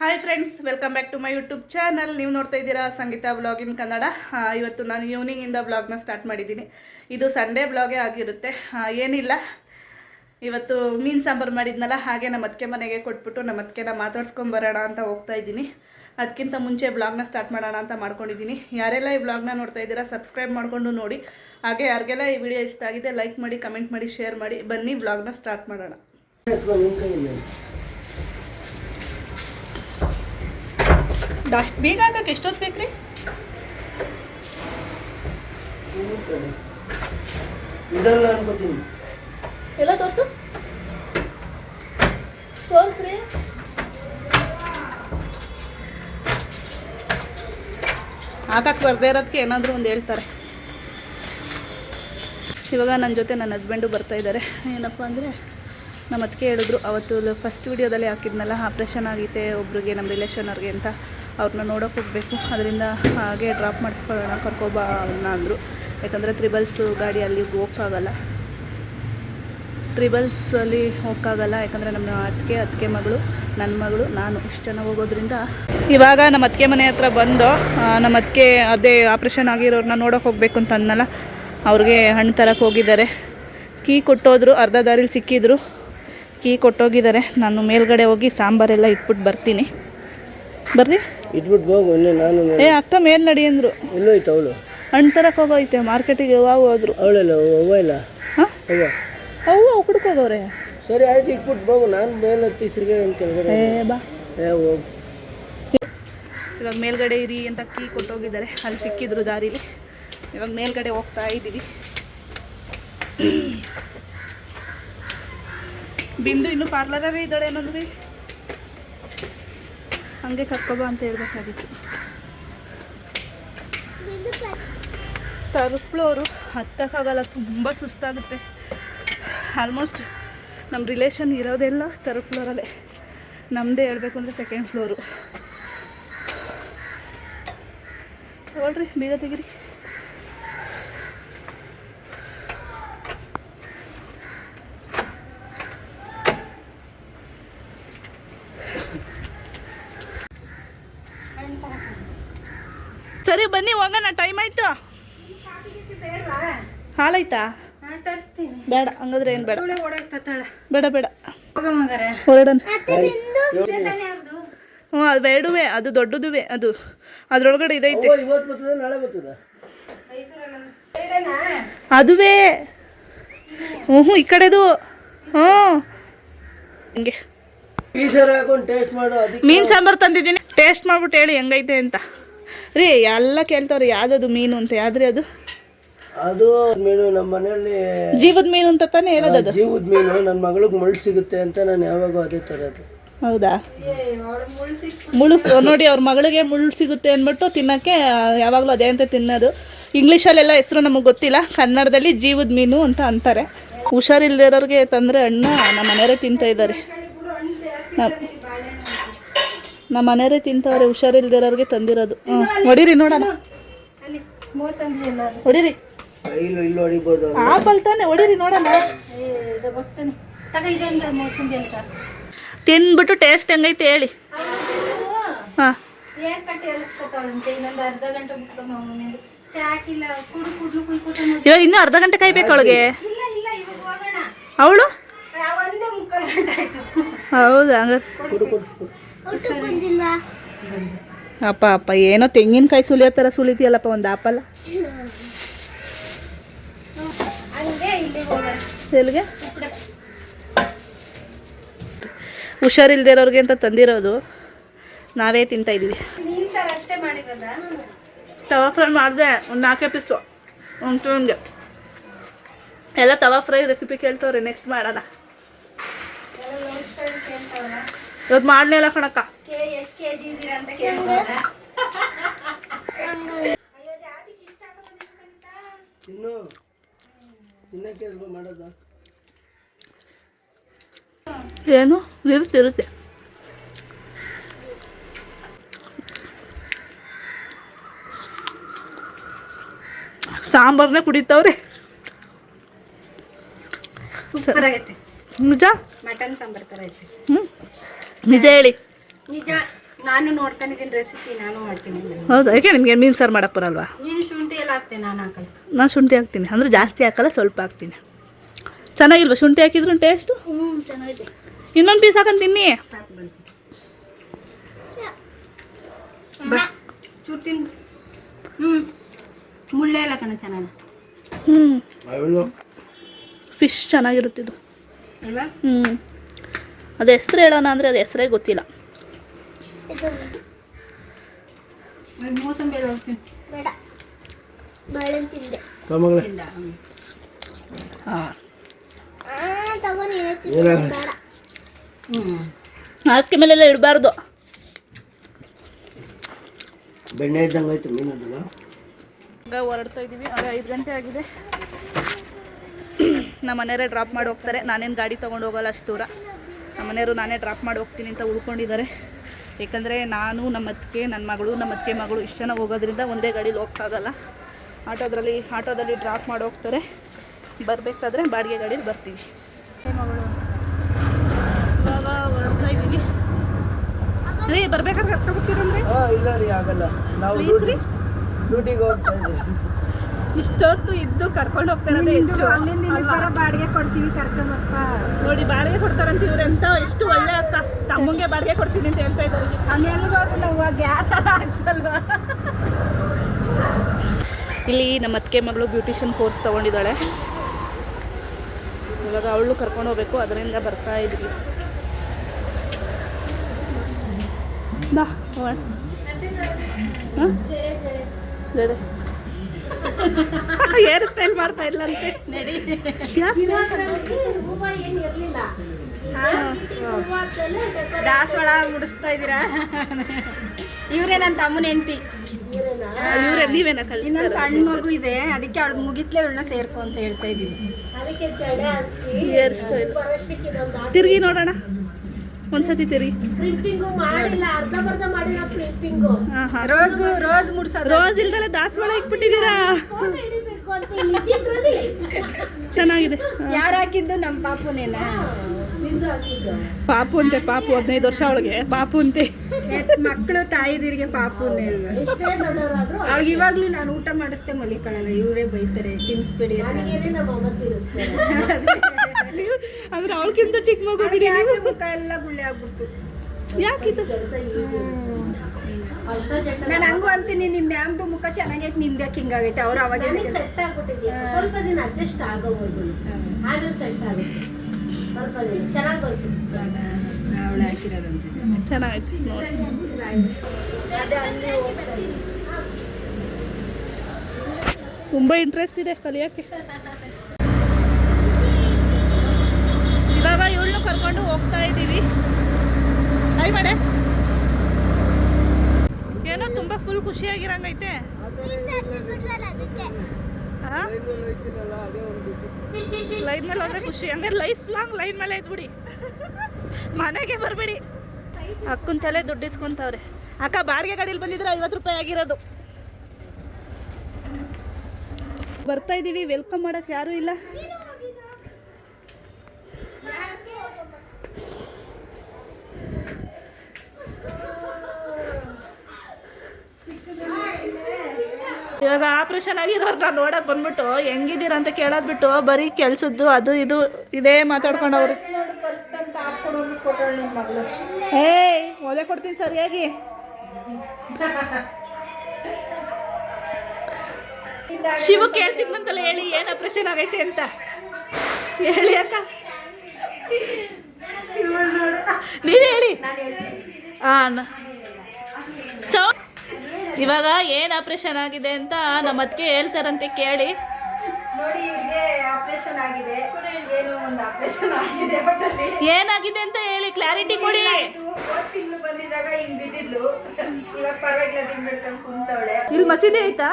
Hi friends welcome back to my YouTube channel ನೀವು ನೋಡ್ತಾ ಇದ್ದೀರಾ ಸಂಗೀತ ಬ್ಲಾಗ್ ಇನ್ ಕನ್ನಡ ಇವತ್ತು ನಾನು ಈವ್ನಿಂಗಿಂದ ಬ್ಲಾಗ್ನ ಸ್ಟಾರ್ಟ್ ಮಾಡಿದ್ದೀನಿ. ಇದು ಸಂಡೇ ಬ್ಲಾಗೇ ಆಗಿರುತ್ತೆ. ಏನಿಲ್ಲ. ಇವತ್ತು ಮೀನು ಸಾಂಬಾರು ಮಾಡಿದ್ನಲ್ಲ, ಹಾಗೆ ನಮ್ಮ ಅತ್ತಿಗೆ ಮನೆಗೆ ಕೊಟ್ಬಿಟ್ಟು ನಮ್ಮ ಅತ್ತಿಗೆನ ಮಾತಾಡ್ಸ್ಕೊಂಬರೋಣ ಅಂತ ಹೋಗ್ತಾ ಇದ್ದೀನಿ. ಅದಕ್ಕಿಂತ ಮುಂಚೆ ಬ್ಲಾಗ್ನ ಸ್ಟಾರ್ಟ್ ಮಾಡೋಣ ಅಂತ ಮಾಡ್ಕೊಂಡಿದ್ದೀನಿ. ಯಾರೆಲ್ಲ ಈ ಬ್ಲಾಗ್ನ ನೋಡ್ತಾ ಇದ್ದೀರಾ ಸಬ್ಸ್ಕ್ರೈಬ್ ಮಾಡಿಕೊಂಡು ನೋಡಿ. ಹಾಗೆ ಯಾರಿಗೆಲ್ಲ ಈ ವಿಡಿಯೋ ಇಷ್ಟ ಆಗಿದೆ ಲೈಕ್ ಮಾಡಿ ಕಮೆಂಟ್ ಮಾಡಿ ಶೇರ್ ಮಾಡಿ. ಬನ್ನಿ ಬ್ಲಾಗ್ನ ಸ್ಟಾರ್ಟ್ ಮಾಡೋಣ. ಡಸ್ಟ್ ಬೇಗ ಹಾಕಕ್ಕೆ ಎಷ್ಟೊತ್ತು ಬೇಕು ರೀ ಇದೆಲ್ಲ ಅನ್ಕೋತೀನಿ. ಎಲ್ಲ ತೋರಿಸು. ತೋರಿಸ್ರಿ. ಹಾಕಕ್ಕೆ ಬರ್ದೇ ಇರೋದಕ್ಕೆ ಏನಾದರೂ ಒಂದು ಹೇಳ್ತಾರೆ. ಇವಾಗ ನನ್ನ ಜೊತೆ ನನ್ನ ಹಸ್ಬೆಂಡು ಬರ್ತಾ ಇದ್ದಾರೆ ಏನಪ್ಪ ಅಂದರೆ ನಮ್ಮ ಅದಕ್ಕೆ ಹೇಳಿದ್ರು ಅವತ್ತು ಫಸ್ಟ್ ವಿಡಿಯೋದಲ್ಲಿ ಹಾಕಿದ್ನಲ್ಲ ಆಪ್ರೇಷನ್ ಆಗೈತೆ ಒಬ್ರಿಗೆ ನಮ್ಮ ರಿಲೇಷನ್ ಅವ್ರಿಗೆ ಅಂತ. ಅವ್ರನ್ನ ನೋಡೋಕೆ ಹೋಗಬೇಕು. ಅದರಿಂದ ಹಾಗೆ ಡ್ರಾಪ್ ಮಾಡಿಸ್ಕೊಳ್ಳೋಣ, ಕರ್ಕೊಬಾ ಅವ್ರನ್ನ ಅಂದರು. ಯಾಕಂದರೆ ತ್ರಿಬಲ್ಸು ಗಾಡಿ ಅಲ್ಲಿ ಹೋಗೋಕ್ಕಾಗಲ್ಲ ಟ್ರಿಬಲ್ಸಲ್ಲಿ ಹೋಗೋಕ್ಕಾಗಲ್ಲ ಯಾಕಂದರೆ ನಮ್ಮ ಅತ್ತಿಗೆ ಅತ್ತಿಗೆ ಮಗಳು ನನ್ನ ಮಗಳು, ನಾನು ಇಷ್ಟು ಜನ ಹೋಗೋದ್ರಿಂದ ಇವಾಗ ನಮ್ಮ ಅತ್ತಿಗೆ ಮನೆ ಹತ್ರ ಬಂದು ನಮ್ಮ ಅತ್ತಿಗೆ ಅದೇ ಆಪ್ರೇಷನ್ ಆಗಿರೋರನ್ನ ನೋಡೋಕೆ ಹೋಗಬೇಕು ಅಂತ ಅನ್ನಲ್ಲ ಅವ್ರಿಗೆ ಹಣ್ಣು ತರಕ್ಕೆ ಹೋಗಿದ್ದಾರೆ. ಕೀ ಕೊಟ್ಟೋದ್ರು, ಅರ್ಧ ದಾರಿಲಿ ಸಿಕ್ಕಿದ್ರು. ಕೀ ಕೊಟ್ಟೋಗಿದ್ದಾರೆ. ನಾನು ಮೇಲ್ಗಡೆ ಹೋಗಿ ಸಾಂಬಾರೆಲ್ಲ ಇಟ್ಬಿಟ್ಟು ಬರ್ತೀನಿ. ಬರ್ರಿ. ಇಟ್ಬಿಟ್ಟು ಹೋಗು ಇನ್ನೇ ನಾನು ಏ ಅಕ್ಕ ಮೇಲೆ ನಡಿ ಅಂದರು. ಎಲ್ಲೋ ಐತೆ ಅವಳು. ಹಣ್ಣು ತರಕ್ಕೆ ಹೋಗೋಯ್ತೆ ಮಾರ್ಕೆಟಿಗೆ ಯಾವಾಗ ಹೋದ್ರು. ಅವಳೆಲ್ಲ ಹೂವ ಇಲ್ಲ? ಹಾಂ? ಅವ್ವ ಅವು ಕುಡ್ಕೋದವ್ರೆ ಸರಿ ಆಯ್ತು ಇಟ್ಬಿಟ್ಟು ಹೋಗು. ನಾನು ಮೇಲೆ ತಿರ್ಗಿ ಏನು ಕೆಳಗಡೆ ಏ ಬಾ. ಏ ಹೋಗು. ಇವಾಗ ಮೇಲ್ಗಡೆ ಇರಿ ಅಂತ ಕೀ ಕೊಟ್ಟೋಗಿದ್ದಾರೆ. ಅಲ್ಲಿ ಸಿಕ್ಕಿದ್ರು ದಾರಿಲಿ. ಇವಾಗ ಮೇಲ್ಗಡೆ ಹೋಗ್ತಾ ಇದ್ದೀವಿ. ಬಿಂದು ಇನ್ನೂ ಪಾರ್ಲರೇ ಇದ್ದಾಳೆ ಅನ್ನೋದ್ರಿ ಹಂಗೆ ಕರ್ಕೊಬಾ ಅಂತ ಹೇಳ್ಬೇಕಾಗಿತ್ತು. ಫ್ಲೋರು ಹತ್ತಕ್ಕಾಗಲ್ಲ, ತುಂಬ ಸುಸ್ತಾಗುತ್ತೆ. ಆಲ್ಮೋಸ್ಟ್ ನಮ್ಮ ರಿಲೇಷನ್ ಇರೋದೆಲ್ಲ ಥರ್ಡ್ ಫ್ಲೋರಲ್ಲೇ ನಮ್ಮದೇ ಹೇಳಬೇಕು ಅಂದರೆ ಸೆಕೆಂಡ್ ಫ್ಲೋರು ತಗೊಳ್ರಿ, ಬೀಗ ತೆಗಿರಿ ಸರಿ ಟೈಮ್ ಆಯ್ತು? ಹಾಲಾಯ್ತಾ ತರಿಸ್ತೀನಿ. ಬೇಡ ಹಂಗಾದ್ರೆ ಏನು ಬೇಡ. ಬೇಡ ಬೇಡ. ಹೊರಡನ್ ಹ್ಞೂ ಅದು ಬೇಡುವೆ ಅದು ದೊಡ್ಡದುವೆ ಅದು. ಅದ್ರೊಳಗಡೆ ಇದೈತೆ. ಓ ಇವತ್ತು ಬರ್ತದೆ ನಾಳೆ ಬರ್ತದೆ. ಮೈಸೂರಲ್ಲಿ ಬೇಡನಾ ಅದುವೇ. ಹ್ಞೂ ಹ್ಞೂ ಈ ಕಡೆದು. ಹ್ಞೂ ಹಿಂಗೆ. ಸಾಂಬಾರ್ ಸರಿ ಟೇಸ್ಟ್ ಮಾಡು ಅದಕ್ಕೆ ಮೀನು ಸಾಂಬಾರು ತಂದಿದ್ದೀನಿ. ಟೇಸ್ಟ್ ಮಾಡ್ಬಿಟ್ಟು ಹೇಳಿ ಹೆಂಗೈತೆ ಅಂತ. ರೀ ಎಲ್ಲ ಕೇಳ್ತಾವ್ರಿ ಯಾವ್ದದು ಮೀನು ಅಂತ ಯಾವ್ದ್ರಿ ಅದು? ಅದು ಮೀನು ನಮ್ಮ ಮನೆಯಲ್ಲಿ ಜೀವದ ಮೀನು ಅಂತ ತಾನೇ ಹೇಳೋದು ಅದು? ಜೀವದ ಮೀನು ನನ್ನ ಮಗಳಿಗೆ ಮುಳ್ಳು ಸಿಗುತ್ತೆ ಅಂತ ನಾನು ಯಾವಾಗೂ ಅದೇ ತರೋದು ಹೌದಾ? ಮುಳ್ಳು ಸ- ನೋಡಿ ಅವ್ರ ಮಗಳಿಗೆ ಮುಳ್ಳು ಸಿಗುತ್ತೆ ಅಂದ್ಬಿಟ್ಟು ತಿನ್ನೋಕ್ಕೆ ಯಾವಾಗಲೂ ಅದೇ ಅಂತ ತಿನ್ನೋದು. ಇಂಗ್ಲೀಷಲ್ಲೆಲ್ಲ ಹೆಸರು ನಮಗೆ ಗೊತ್ತಿಲ್ಲ ಕನ್ನಡದಲ್ಲಿ ಜೀವದ ಮೀನು ಅಂತ ಅಂತಾರೆ. ಹುಷಾರಿಲ್ದಿರೋರಿಗೆ ತಂದರೆ ಅಣ್ಣ ನಮ್ಮ ಮನೆಯವರೇ ತಿಂತ ಇದ್ದಾರೆ. ನಮ್ಮ ಮನೆಯವರೇ ತಿಂತವ್ರೆ ಹುಷಾರಿಲ್ದಿರೋರಿಗೆ ತಂದಿರೋದು. ಹ್ಞೂ ಹೊಡೀರಿ ನೋಡೋಣ. ಹೊಡೀರಿ. ಆಪಲ್ ತಾನೆ ಹೊಡಿರಿ ನೋಡೋಣ. ತಿನ್ಬಿಟ್ಟು ಟೇಸ್ಟ್ ಹೆಂಗೈತೆ ಹೇಳಿ. ಹಾಂ. ಇವಾಗ ಇನ್ನೂ ಅರ್ಧ ಗಂಟೆ ಕಾಯ್ಬೇಕು ಅವಳಿಗೆ. ಅವಳು? ಹೌದಾ ಹಂಗಾರೆ. ಅಪ್ಪ ಅಪ್ಪ ಏನೋ ತೆಂಗಿನಕಾಯಿ ಸುಲಿಯೋ ಥರ ಸುಲಿತೀಯಲ್ಲಪ್ಪ ಒಂದು ಆಪಲ್ ಹಂಗೆ ಇಲ್ಲಿಗೆ ಹೋಗೋಣ. ಎಲ್ಲಿಗೆ? ಹುಷಾರಿಲ್ದೇ ಇರೋರಿಗೆ ಅಂತ ತಂದಿರೋದು. ನಾವೇ ತಿಂತಾ ಇದೀವಿ ತವಾ ಫ್ರೈ ಮಾಡಿದೆ ಒಂದು ನಾಲ್ಕೇ ಪೀಸು ಒಂದು ಟೂನ್ಗೆ ಎಲ್ಲ ತವಾ ಫ್ರೈ ರೆಸಿಪಿ ಕೇಳ್ತವ್ರೆ ನೆಕ್ಸ್ಟ್ ಮಾಡೋಣ. ಎಲ್ಲ ನೋಡ್ಸ್ಕೊಂಡು ಕೇಳ್ತಾವಲ್ಲ ಇವತ್ತು ಮಾಡಲಿಲ್ಲ ಕಣಕ್ಕ. ಕೆ ಎಷ್ಟು ಕೆ ಜಿ ಇದ್ದೀರಾ ಅಂತ ಕೇಳ್ತಾವಲ್ಲ ಅಯ್ಯೋ ಜಾತಿಗೆ ಇಷ್ಟ ಆಗೋದಿಲ್ಲ ಸಂಗೀತ ತಿನ್ನು ತಿನ್ನಕ್ಕೆ ಅಲ್ವಾ ಮಾಡೋದು? ಏನು? ಇರುತ್ತೆ ಇರುತ್ತೆ ಸಾಂಬಾರನ್ನೇ ಕುಡಿತಾವ್ರಿ. ಸೂಪರ್ ಆಗೈತೆ. ನಿಜ? ಮಟನ್ ಸಾಂಬಾರ್ ಥರ ಐತೆ. ಹ್ಞೂ ನಿಜ ಹೇಳಿ. ನಿಜ ನಾನು ನೋಡ್ಕೊಂಡಿದ್ದೀನಿ ರೆಸಿಪಿ ನಾನು ಮಾಡ್ತೀನಿ. ಹೌದಾ ಯಾಕೆ ನಿಮಗೆ ಮೀನು ಸಾರು ಮಾಡಕ್ಕೆ ಬರಲ್ವಾ ನೀನು ಶುಂಠಿ ಎಲ್ಲ ಹಾಕ್ತೀನಿ ನಾನು ಹಾಕಲ್ಲ. ನಾನು ಶುಂಠಿ ಹಾಕ್ತೀನಿ ಅಂದರೆ ಜಾಸ್ತಿ ಹಾಕಲ್ಲ ಸ್ವಲ್ಪ ಹಾಕ್ತೀನಿ. ಚೆನ್ನಾಗಿಲ್ವಾ ಶುಂಠಿ ಹಾಕಿದ್ರು ಟೇಸ್ಟು ಹ್ಞೂ ಚೆನ್ನಾಗಿದೆ. ಇನ್ನೊಂದು ಪೀಸ್ ಹಾಕೊಂಡು ತಿನ್ನಿ. ಸಾಕು ಬಂತು. ಬಾ. ಚೂರು ತಿಂದು ಹ್ಞೂ ಮುಳ್ಳೆ ಎಲ್ಲ ಕಣ ಚೆನ್ನಾಗಿ ಹ್ಞೂ ಅವಳು ಫಿಶ್ ಚೆನ್ನಾಗಿರುತ್ತಿದ್ದು ಅಲ್ವಾ? ಹ್ಞೂ ಅದು ಹೆಸ್ರು ಹೇಳೋಣ ಅಂದರೆ ಅದು ಹೆಸರೇ ಗೊತ್ತಿಲ್ಲ. ಹಾಸಿಗೆ ಮೇಲೆಲ್ಲ ಇಡಬಾರ್ದು. ಬೆಣ್ಣೆ ಇದ್ದಂಗೆ ಆಯ್ತು ಮೀನದಲ್ಲ ಅದನ್ನ. ಹೊರಡ್ತಾ ಇದ್ದೀವಿ. ಆಗ ಐದು ಗಂಟೆ ಆಗಿದೆ. ನಮ್ಮ ಮನೆಯವರೇ ಡ್ರಾಪ್ ಮಾಡಿ ಹೋಗ್ತಾರೆ. ನಾನೇನು ಗಾಡಿ ತೊಗೊಂಡು ಹೋಗಲ್ಲ ಅಷ್ಟು ದೂರ. ಮನೆಯವರು ನಾನೇ ಡ್ರಾಪ್ ಮಾಡಿ ಹೋಗ್ತೀನಿ ಅಂತ ಉಳ್ಕೊಂಡಿದ್ದಾರೆ. ಏಕೆಂದರೆ ನಾನು ನಮ್ಮ ಅತ್ತಿಗೆ ನನ್ನ ಮಗಳು ನಮ್ಮ ಅತ್ತಿಗೆ ಮಗಳು ಇಷ್ಟು ಜನ ಹೋಗೋದ್ರಿಂದ ಒಂದೇ ಗಾಡೀಲಿ ಹೋಗೋಕ್ಕಾಗಲ್ಲ ಆಟೋದ್ರಲ್ಲಿ ಆಟೋದಲ್ಲಿ ಡ್ರಾಪ್ ಮಾಡಿ ಹೋಗ್ತಾರೆ. ಬರಬೇಕಾದ್ರೆ ಬಾಡಿಗೆ ಗಾಡೀಲಿ ಬರ್ತೀವಿ. ಮಗಳು. ಇವಾಗ ಹೊರಡ್ತಾ ಇದ್ದೀವಿ. ರೀ ಬರ್ಬೇಕಾದ್ರೆ ಹತ್ತಿರ ಹಾಂ ಇಲ್ಲ ರೀ ಆಗಲ್ಲ. ನಾವು. ಡ್ಯೂಟಿಗೆ ಹೋಗ್ತಾ ಇದ್ದೀವಿ. ಇಷ್ಟೊತ್ತು ಇದ್ದು ಕರ್ಕೊಂಡು ಹೋಗ್ತಾರದೇ ಹೆಚ್ಚು. ಅಲ್ಲಿಂದ ಇಲ್ಲಿ ಬರೋ ಬಾಡಿಗೆ ಕೊಡ್ತೀವಿ ಹೋಗ್ತಾ. ನೋಡಿ ಬಾಡಿಗೆ ಕೊಡ್ತಾರಂತ ಇವ್ರೆಂತ ಎಷ್ಟು ಒಳ್ಳೆ ಅಂತ ತಮ್ಮಂಗೆ ಬಾಡಿಗೆ ಕೊಡ್ತೀನಿ ಅಂತ ಹೇಳ್ತಾ ಇದ್ದಾರೆ. ನಾವು ಗ್ಯಾಸ್ ಎಲ್ಲ ಹಾಕ್ಸಲ್ವಾ? ಇಲ್ಲಿ ನಮ್ಮ ಅತ್ತಿಗೆ ಮಗಳು ಬ್ಯೂಟಿಷಿಯನ್ ಕೋರ್ಸ್ ತಗೊಂಡಿದ್ದಾಳೆ. ಇವಾಗ ಅವಳು ಕರ್ಕೊಂಡು ಹೋಗ್ಬೇಕು ಅದರಿಂದ ಬರ್ತಾ ಇದ್ವಿ. ಬಾ ಹ? ಹೇರ್ ಸ್ಟೈಲ್ ಮಾಡ್ತಾ ಇಲ್ಲ ಅಂತೆ? ದಾಸವಾಳ ಮುಡಿಸ್ತಾ ಇದ್ದೀರಾ? ಇವರೇ ನನ್ನ ತಮ್ಮನ ಹೆಂಡತಿ. ಇವ್ರೆ ನೀವೇನ ಇನ್ನೊಂದು ಸಣ್ಣ ಮಗು ಇದೆ. ಅದಕ್ಕೆ ಅವ್ಳು ಮುಗಿತ್ಲೆ ಇವಳನ್ನ ಸೇರ್ಕೊ ಅಂತ ಹೇಳ್ತಾ ಇದ್ದೀವಿ ಹೇರ್ ಸ್ಟೈಲ್. ತಿರುಗಿ ನೋಡೋಣ. ಒಂದ್ಸತಿ ಹಾಂ ರೋಸು ರೋಸ್ ಮುಡ್ಸೋದು. ರೋಸ್ ಇಲ್ದಲೆ ದಾಸವಾಳ ಇಟ್ಬಿಟ್ಟಿದ್ದೀರಾ ಚೆನ್ನಾಗಿದೆ. ಯಾರು ಹಾಕಿದ್ದು? ನಮ್ಮ ಪಾಪುನೇನಾ? ಪಾಪು ಅಂತೆ ಪಾಪು ಹದಿನೈದು ವರ್ಷ ಅವಳಿಗೆ. ಪಾಪು ಅಂತೆ. ಮಕ್ಕಳು ತಾಯಿದಿರಿಗೆ ಪಾಪುನೇ ಅಲ್ವಾ? ಅವ್ಳಿಗೆ ಇವಾಗ್ಲೂ ನಾನು ಊಟ ಮಾಡಿಸ್ದೆ ಮಲಿಕಳಲ್ಲ ಇವರೇ ಬೈತಾರೆ ತಿನ್ಸ್ಬೇಡಿ ಅಂತ. ಅಂದ್ರೆ ಅವಳಕ್ಕಿಂತ ಚಿಕ್ಕ ಮಗು ಬಿಡಿ ಯಾಕೆ ಮುಖ ಎಲ್ಲ ಗುಳ್ಳೆ ಆಗ್ಬಿಡ್ತು? ಯಾಕಿದು ನಾನು ಹಂಗು ಅಂತೀನಿ ನಿಮ್ ಮ್ಯಾಮ್ದು ಮುಖ ಚೆನ್ನಾಗೈತೆ ನಿಮ್ದು ಯಾಕೆ ಹಿಂಗಾಗೈತೆ? ಅವ್ರು ಅವಾಗ ಸೆಟ್ ಆಗ್ಬಿಟ್ಟಿದ್ಯಾ? ಸ್ವಲ್ಪ ದಿನ ಅಡ್ಜಸ್ಟ್ ಆಗೋವರೆಗೂ ಆಮೇಲೆ ಸೆಟ್ ಆಗುತ್ತೆ. ಸ್ವಲ್ಪ ದಿನ. ಚೆನ್ನಾಗಿ ಬಂತು. ಅವಳು ಹಾಕಿರೋದಂತ. ಚೆನ್ನಾಗೈತೆ ತುಂಬ ಇಂಟ್ರೆಸ್ಟ್ ಇದೆ ಕಲಿಯೋಕ್ಕೆ ಇವಾಗ ಕರ್ಕೊಂಡು ಹೋಗ್ತಾ ಇದ್ದೀವಿ. ಐ ಮಾಡೆ ಏನೋ ತುಂಬ ಫುಲ್ ಖುಷಿಯಾಗಿರಂಗೈತೆ. ಲೈನ್ ಮೇಲೆ ಹೋದ್ರೆ ಖುಷಿ. ಹಂಗಾರೆ ಲೈಫ್ ಲಾಂಗ್ ಲೈನ್ ಮೇಲೆ ಇದ್ಬಿಡಿ. ಮನೆಗೆ ಬರಬೇಡಿ. ಅಕ್ಕನ ತಲೆ ದುಡ್ಡು ಇಸ್ಕೊಂತವ್ರೆ ಅಕ್ಕ, ಬಾಡಿಗೆ ಗಾಡಿಲಿ ಬಂದಿದ್ರೆ ಐವತ್ತು ರೂಪಾಯಿ ಆಗಿರೋದು. ಬರ್ತಾ ಇದ್ದೀವಿ. ವೆಲ್ಕಮ್ ಮಾಡೋಕೆ ಯಾರೂ ಇಲ್ಲ. ಇವಾಗ ಆಪ್ರೇಷನ್ ನಾನು ನೋಡಕ್ ಬಂದ್ಬಿಟ್ಟು ಹೆಂಗಿದ್ದೀರ ಅಂತ ಕೇಳೋದ್ ಬಿಟ್ಟು ಬರೀ ಕೆಲ್ಸದ್ದು ಅದು ಇದು ಇದೇ ಮಾತಾಡ್ಕೊಂಡವ್ರು ಏಯ್ ಒಲೆ ಕೊಡ್ತೀನಿ ಸರಿಯಾಗಿ ಶಿವ ಕೇಳ್ತಿದ್ನಂತಲ್ಲ ಹೇಳಿ, ಏನು ಆಪ್ರೇಷನ್ ಆಗೈತೆ ಅಂತ? ಹೇಳಿ ಅಕ್ಕ. ನೀನು ಹೇಳಿ. ಹಾಂ ಸೊ ಇವಾಗ ಏನು ಆಪ್ರೇಷನ್ ಆಗಿದೆ ಅಂತ ನಮ್ಮ ಅದಕ್ಕೆ ಹೇಳ್ತಾರಂತೆ ಕೇಳಿ. ನೋಡಿ ಇವ್ರಿಗೆ ಆಪರೇಷನ್ ಆಗಿದೆ. ಏನೋ ಒಂದು ಆಪರೇಷನ್ ಆಗಿದೆ ಒಟ್ಟಲ್ಲಿ ಏನಾಗಿದೆ ಅಂತ ಹೇಳಿ ಕ್ಲಾರಿಟಿ ಕೊಡಿ. ಹೋದ್ ತಿಂಗಳು ಬಂದಿದ್ದಾಗ ಹಿಂಗ್ ಬಿದ್ದಿದ್ಲು. ಇವಾಗ ಪರವಾಗಿಲ್ಲ ತಿನ್ಬಿಡ್ಕೊಂಡು ಕುಂತವಳೆ. ಇಲ್ಲಿ ಮಸೀದಿ ಆಯ್ತಾ?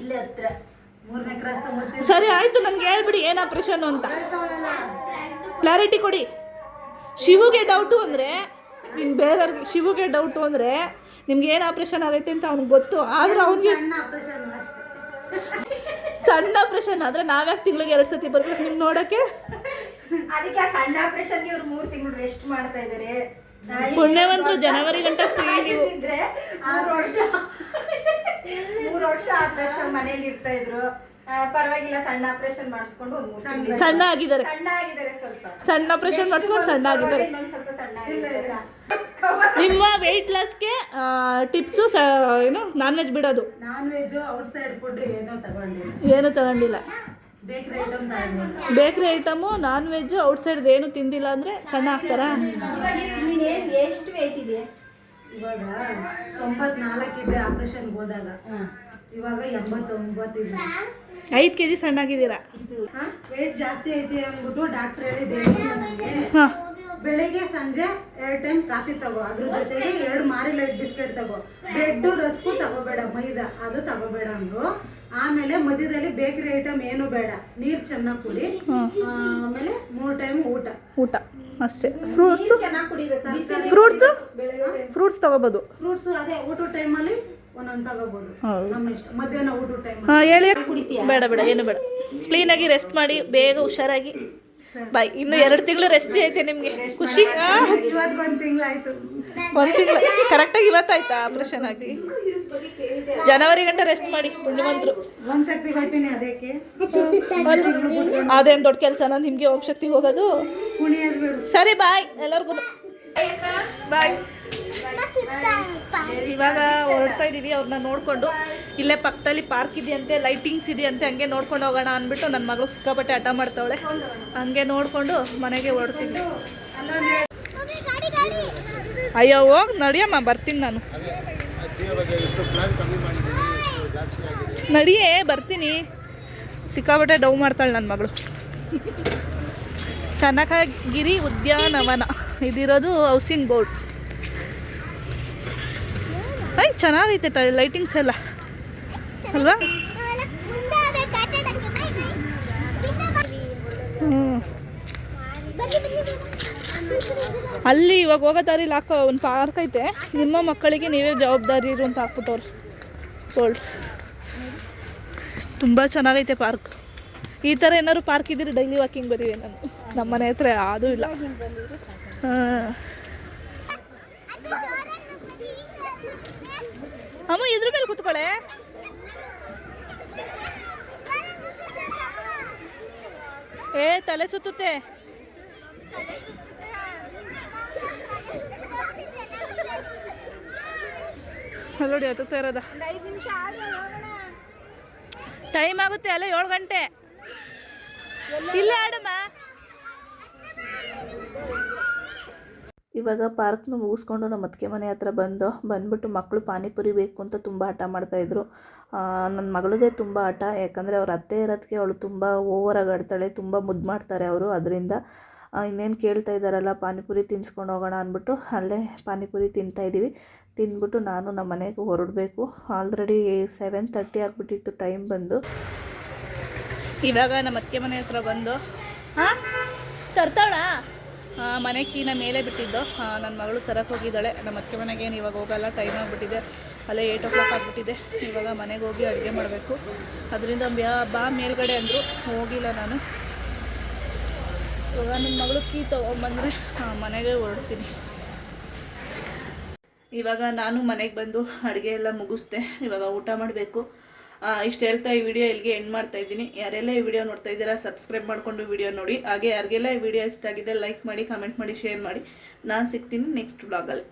ಇಲ್ಲೇ ಹತ್ರ. ಮೂರನೇ ಕ್ರಾಸ್ ಮಸೀದಿ. ಸರಿ ಆಯ್ತು ನನ್ಗೆ ಹೇಳ್ಬಿಡಿ ಏನು ಆಪರೇಷನ್ ಅಂತ. ಕ್ಲಾರಿಟಿ ಕೊಡಿ. ಶಿವುಗೆ ಡೌಟು ಅಂದರೆ ಇನ್ನು ಬೇರೆಯವ್ರಿಗೆ ಶಿವುಗೆ ಡೌಟು ಅಂದರೆ ನಿಮ್ಗೆ ಏನು ಆಪ್ರೇಷನ್ ಆಗೈತೆ ಅಂತ ಅವ್ನಿಗೆ ಗೊತ್ತು. ಆದ್ರೆ ಅವ್ನಿಗೆ ಸಣ್ಣ ಆಪ್ರೇಷನ್ ಆದರೆ ನಾವ್ಯಾಕೆ ತಿಂಗಳಿಗೆ ಎರಡು ಸತಿ ಬರ್ಬೇಕು ನಿಮ್ಗೆ ನೋಡೋಕ್ಕೆ ಅದಕ್ಕೆ ಸಣ್ಣ ಆಪರೇಷನ್ಗೆ ಇವ್ರು ಮೂರು ತಿಂಗಳು ರೆಸ್ಟ್ ಮಾಡ್ತಾ ಇದ್ದಾರೆ ಪುಣ್ಯವಂತರು ಜನವರಿ ಗಂಟ ಫ್ರೀ ನೀವು. ಮೂರು ವರ್ಷ ಮೂರು ವರ್ಷ ಆಪರೇಷನ್ ಮನೇಲಿ ಇರ್ತಾ ಇದ್ರು. ಪರವಾಗಿಲ್ಲ ಸಣ್ಣ ಆಪರೇಷನ್ ಮಾಡಿಸ್ಕೊಂಡು ಸಣ್ಣ ಆಗಿದ್ದಾರೆ. ಸಣ್ಣ ಆಗಿದ್ದಾರೆ ಸ್ವಲ್ಪ. ಸಣ್ಣ ಆಪರೇಷನ್ ಮಾಡಿಸ್ಕೊಂಡು ಸಣ್ಣ ಆಗಿದ್ದಾರೆ. ಇನ್ನೊಂದ್ ಸ್ವಲ್ಪ ಸಣ್ಣ ಆಗಿದ್ದಾರೆ. ನಿಮ್ಮ ವೆಯ್ಟ್ ಲಾಸ್ಗೆ ಟಿಪ್ಸು ಸ ಏನು ನಾನ್ ವೆಜ್ ಬಿಡೋದು. ನಾನ್ ವೆಜ್ ಔಟ್ಸೈಡ್ ಫುಡ್ ಏನೋ ತಗೊಂಡಿಲ್ಲ. ಏನು ತಗೊಂಡಿಲ್ಲ. Bakery item non veg outside ಏನು ತಿಂದಿಲ್ಲ ಅಂದರೆ ಸಣ್ಣ ಆಗ್ತಾರಾ? ಐದ್ ಕೆಜಿ ಎಷ್ಟು ವೇಟ್ ಇದೆ? ಇವಾಗ ತೊಂಬತ್ನಾಲ್ಕಿದ್ದೆ ಆಪರೇಷನ್ಗೆ ಹೋದಾಗ. ಇವಾಗ ಎಂಬತ್ತೊಂಬತ್ತಿದೆ ಐದು ಕೆ ಜಿ ಜಾಸ್ತಿ ಐತಿ ಅಂದ್ಬಿಟ್ಟು ಡಾಕ್ಟರ್ ಹೇಳಿದ್ದೆ ಹಾಂ. ಬೆಳಿಗ್ಗೆ ಸಂಜೆ ಎರಡು ಟೈಮ್ ಕಾಫಿ ತಗೋ. ಅದ್ರ ಜೊತೆಗೆ ಎರಡು ಮಾರಿ ಲೈಟ್ ಬಿಸ್ಕೆಟ್ ತಗೋ. ಬ್ರೆಡ್ ರಸ್ಕು ತಗೋಬೇಡ ಮೈದಾ. ಅದು ತಗೋಬೇಡ ಅಂದ್ರು. ಆಮೇಲೆ ಮಧ್ಯದಲ್ಲಿ ಬೇಕರಿ ಐಟಮ್ ಏನು ಬೇಡ. ನೀರ್ ಚೆನ್ನಾಗಿ ಕುಡಿ. ಆಮೇಲೆ ಮೂರು ಟೈಮ್ ಊಟ. ಊಟ. ಅಷ್ಟೇ. ಫ್ರೂಟ್ಸ್ ಫ್ರೂಟ್ಸ್ ಕುಡಿಬೇಕು. ಫ್ರೂಟ್ಸು ಫ್ರೂಟ್ಸ್ ತಗೋಬೋದು. ಫ್ರೂಟ್ಸ್ ಅದೇ ಊಟ ಟೈಮಲ್ಲಿ ಒಂದೊಂದು ತಗೋಬಹುದು ಮಧ್ಯಾಹ್ನ ಊಟ ಟೈಮ್ ಹಾಂ ಹೇಳಿ. ಬೇಡ ಬೇಡ ಏನು ಬೇಡ. ಕ್ಲೀನಾಗಿ ರೆಸ್ಟ್ ಮಾಡಿ ಬೇಗ ಹುಷಾರಾಗಿ ಬಾಯ್ ಇನ್ನು ಎರಡು ತಿಂಗಳು ರೆಸ್ಟ್ ಐತೆ ನಿಮಗೆ. ಖುಷಿ? ಇವತ್ತು ಒಂದ್ ತಿಂಗಳು ಕರೆಕ್ಟಾಗಿ ಇವತ್ತಾಯ್ತಾ ಆಪರೇಷನ್ ಆಗಿ? ಜನವರಿ ಗಂಟೆ ರೆಸ್ಟ್ ಮಾಡಿ ಪುಣ್ಯವಂತರು. ಅದೇನು ದೊಡ್ಡ ಕೆಲಸನ ನಿಮಗೆ ಹೋಗಿ ಶಕ್ತಿಗೆ ಹೋಗೋದು? ಸರಿ ಬಾಯ್ ಎಲ್ಲರಿಗೂ ಬಾಯ್ ಇವಾಗ ಹೊರಡ್ತಾ ಇದ್ದೀವಿ ಅವ್ರನ್ನ ನೋಡಿಕೊಂಡು. ಇಲ್ಲೇ ಪಕ್ಕದಲ್ಲಿ ಪಾರ್ಕ್ ಇದೆಯಂತೆ ಲೈಟಿಂಗ್ಸ್ ಇದೆಯಂತೆ, ಹಂಗೆ ನೋಡ್ಕೊಂಡು ಹೋಗೋಣ ಅಂದ್ಬಿಟ್ಟು ನನ್ನ ಮಗಳು ಸಿಕ್ಕಾಪಟ್ಟೆ ಹಠ ಮಾಡ್ತಾವಳೆ. ಹಂಗೆ ನೋಡಿಕೊಂಡು ಮನೆಗೆ ಹೊರಡ್ತೀನಿ ಅಯ್ಯೋ, ಹೋಗಿ ನಡಿಯಮ್ಮ, ಬರ್ತೀನಿ ನಾನು. ನಡಿಯೇ, ಬರ್ತೀನಿ. ಸಿಕ್ಕಾಪಟ್ಟೆ ಡೌ ಮಾಡ್ತಾಳೆ ನನ್ನ ಮಗಳು. ಕನಕಗಿರಿ ಉದ್ಯಾನವನ. ಇದಿರೋದು ಹೌಸಿಂಗ್ ಬೋರ್ಡ್ ಐ ಚೆನ್ನಾಗೈತೆ ಟ ಲೈಟಿಂಗ್ಸ್ ಎಲ್ಲ. ಅಲ್ವಾ? ಹ್ಞೂ ಅಲ್ಲಿ ಇವಾಗ ಹೋಗೋ ದಾರಿಲಿ ಹಾಕೋ ಒಂದು ಪಾರ್ಕ್ ಐತೆ. ನಿಮ್ಮ ಮಕ್ಕಳಿಗೆ ನೀವೇ ಜವಾಬ್ದಾರಿ ಇರು ಅಂತ ಹಾಕ್ಬಿಟ್ಟವ್ರು. ಓಲ್ಡ್ ತುಂಬ ಚೆನ್ನಾಗೈತೆ ಪಾರ್ಕ್ ಈ ಥರ ಏನಾದ್ರು ಪಾರ್ಕ್ ಇದ್ದೀರಿ ಡೈಲಿ ವಾಕಿಂಗ್ ಬರೀವಿ ನಾನು. ನಮ್ಮ ಮನೆ ಹತ್ರ ಯಾವುದೂ ಇಲ್ಲ. ಹಾಂ. ಅಮ್ಮ, ಇದ್ರ ಮೇಲೆ ಕೂತ್ಕೊಳ್ಳೆ ಏ, ತಲೆ ಸುತ್ತುತ್ತೆ. ನೋಡಿ, ಹತ್ತುತ್ತಾ ಇರೋದ. ಟೈಮ್ ಆಗುತ್ತೆ ಅಲ್ಲ, ಏಳು ಗಂಟೆ. ಇಲ್ಲ, ಆಡಮ್ಮ. ಇವಾಗ ಪಾರ್ಕ್ನ ಮುಗಿಸ್ಕೊಂಡು ನಮ್ಮ ಅತ್ತಿಗೆ ಮನೆ ಹತ್ರ ಬಂದು, ಬಂದ್ಬಿಟ್ಟು ಮಕ್ಕಳು ಪಾನಿಪುರಿ ಬೇಕು ಅಂತ ತುಂಬ ಹಠ ಮಾಡ್ತಾಯಿದ್ರು ನನ್ನ ಮಗಳದೇ ತುಂಬ ಹಠ, ಯಾಕಂದರೆ ಅವ್ರ ಅತ್ತೆ ಇರೋದಕ್ಕೆ ಅವಳು ತುಂಬ ಓವರಾಗಿ ಆಡ್ತಾಳೆ ತುಂಬ ಮುದ್ದು ಮಾಡ್ತಾರೆ ಅವರು ಅದರಿಂದ. ಇನ್ನೇನು ಕೇಳ್ತಾ ಇದ್ದಾರಲ್ಲ, ಪಾನಿಪುರಿ ತಿನ್ಸ್ಕೊಂಡು ಹೋಗೋಣ ಅಂದ್ಬಿಟ್ಟು ಅಲ್ಲೇ ಪಾನಿಪುರಿ ತಿಂತಾಯಿದ್ದೀವಿ ತಿಂದ್ಬಿಟ್ಟು ನಾನು ನಮ್ಮ ಮನೆಗೆ ಹೊರಡಬೇಕು. ಆಲ್ರೆಡಿ ಸೆವೆನ್ ತರ್ಟಿ ಆಗಿಬಿಟ್ಟಿತ್ತು ಟೈಮ್ ಬಂದು. ಇವಾಗ ನಮ್ಮ ಅತ್ತಿಗೆ ಮನೆ ಹತ್ರ ಬಂದು, ಹಾಂ, ತರ್ತಾಳ? ಮನೆ ಕೀನ ಮೇಲೆ ಬಿಟ್ಟಿದ್ದು. ನನ್ನ ಮಗಳು ತರಕ್ಕೆ ಹೋಗಿದ್ದಾಳೆ. ನಮ್ಮ ಅತ್ತೆ ಮನೆಗೆ ಏನು ಇವಾಗ ಹೋಗಲ್ಲ ಟೈಮ್ ಆಗಿಬಿಟ್ಟಿದೆ. ಅಲ್ಲೇ ಏಯ್ಟ್ ಓ ಕ್ಲಾಕ್ ಆಗಿಬಿಟ್ಟಿದೆ. ಇವಾಗ ಮನೆಗೆ ಹೋಗಿ ಅಡುಗೆ ಮಾಡಬೇಕು. ಅದರಿಂದ ಬಾ ಮೇಲ್ಗಡೆ ಅಂದರು. ಹೋಗಿಲ್ಲ ನಾನು. ಇವಾಗ ನನ್ನ ಮಗಳು ಕೀ ತೊಗೊಂಬಂದರೆ ಮನೆಗೆ ಹೊರಡ್ತೀನಿ. ಇವಾಗ ನಾನು ಮನೆಗೆ ಬಂದು ಅಡುಗೆ ಎಲ್ಲ ಮುಗಿಸ್ದೆ. ಇವಾಗ ಊಟ ಮಾಡಬೇಕು. ಇಷ್ಟು ಹೇಳ್ತಾ ಈ ವಿಡಿಯೋ ಇಲ್ಲಿಗೆ ಎಂಡ್ ಮಾಡ್ತಾ ಇದ್ದೀನಿ. ಯಾರೆಲ್ಲ ಈ ವಿಡಿಯೋ ನೋಡ್ತಾ ಇದ್ದೀರಾ ಸಬ್ಸ್ಕ್ರೈಬ್ ಮಾಡಿಕೊಂಡು ವಿಡಿಯೋ ನೋಡಿ. ಹಾಗೆ ಯಾರಿಗೆಲ್ಲ ಈ ವಿಡಿಯೋ ಇಷ್ಟ ಆಗಿದೆ ಲೈಕ್ ಮಾಡಿ ಕಮೆಂಟ್ ಮಾಡಿ ಶೇರ್ ಮಾಡಿ. ನಾನು ಸಿಗ್ತೀನಿ ನೆಕ್ಸ್ಟ್ ಬ್ಲಾಗಲ್ಲಿ